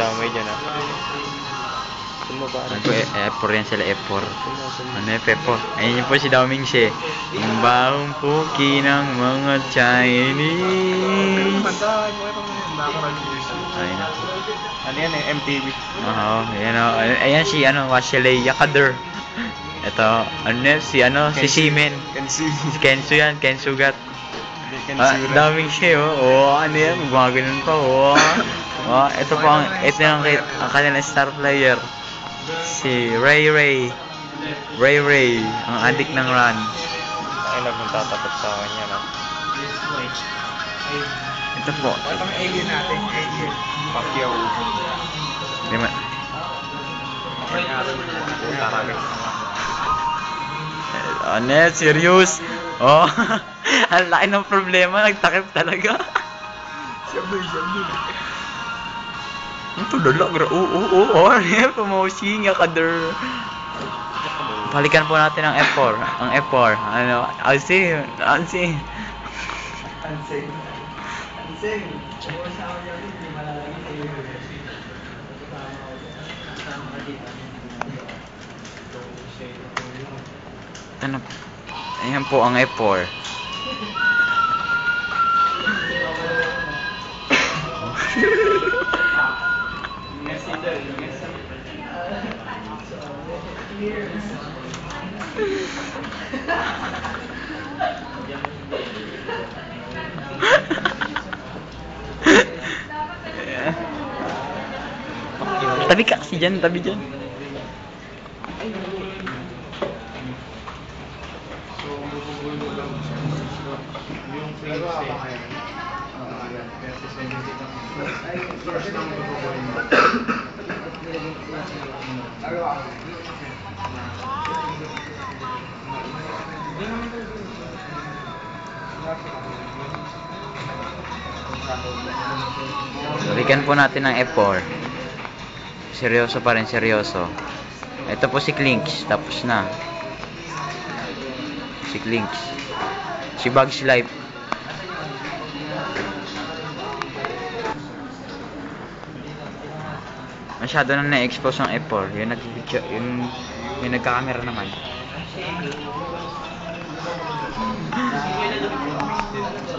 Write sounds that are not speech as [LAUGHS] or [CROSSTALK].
damay dyan ah. Saan mo ba? Ano po, E- F4 yan sila, F4. Ano F4? Ayun yun po si Daming Si. Ang bahong puki ng mga Chinese. Ayun na. Ano yan eh, MTV. Oo, ayan o. Ayan si, ano, Washelay Yakader. Ito, ano yan, si, ano, si Simen. Kensu. Si Kensu yan, Kensugat. Kensu. Ah, daming siya, oh. Oh, ano yan, gumaganon pa, oh. Oh, ito po ang, ito yung, ang kanilang star player. Si Ray Ray. Ray Ray, ang adik ng run. Ay, nagmagtatapat sa akin yan ah. Ito po. Itong alien natin, alien. Pacquiao. Di ma- [LAUGHS] ano yan, serious? Oh, [LAUGHS] ang laki ng problema, nagtakip talaga. Sabi, sabi. Ito dala, gra, oo, oo, oo, ano [LAUGHS] yan, pumosing, yakader. Balikan po natin ang F4, ang F4, ano, Alsi, Alsi. Anseng. Anseng. Ano, ayan po ang F4. [LAUGHS] tabi ka kasi dyan, tabi dyan. Balikan po natin ng F4. Seryoso pa rin, seryoso. Ito po si Clinks, tapos na. Si Clinks. Si Bugs Life. Masyado na na-expose ang F4. Yung nag yung, yung nagka-camera naman.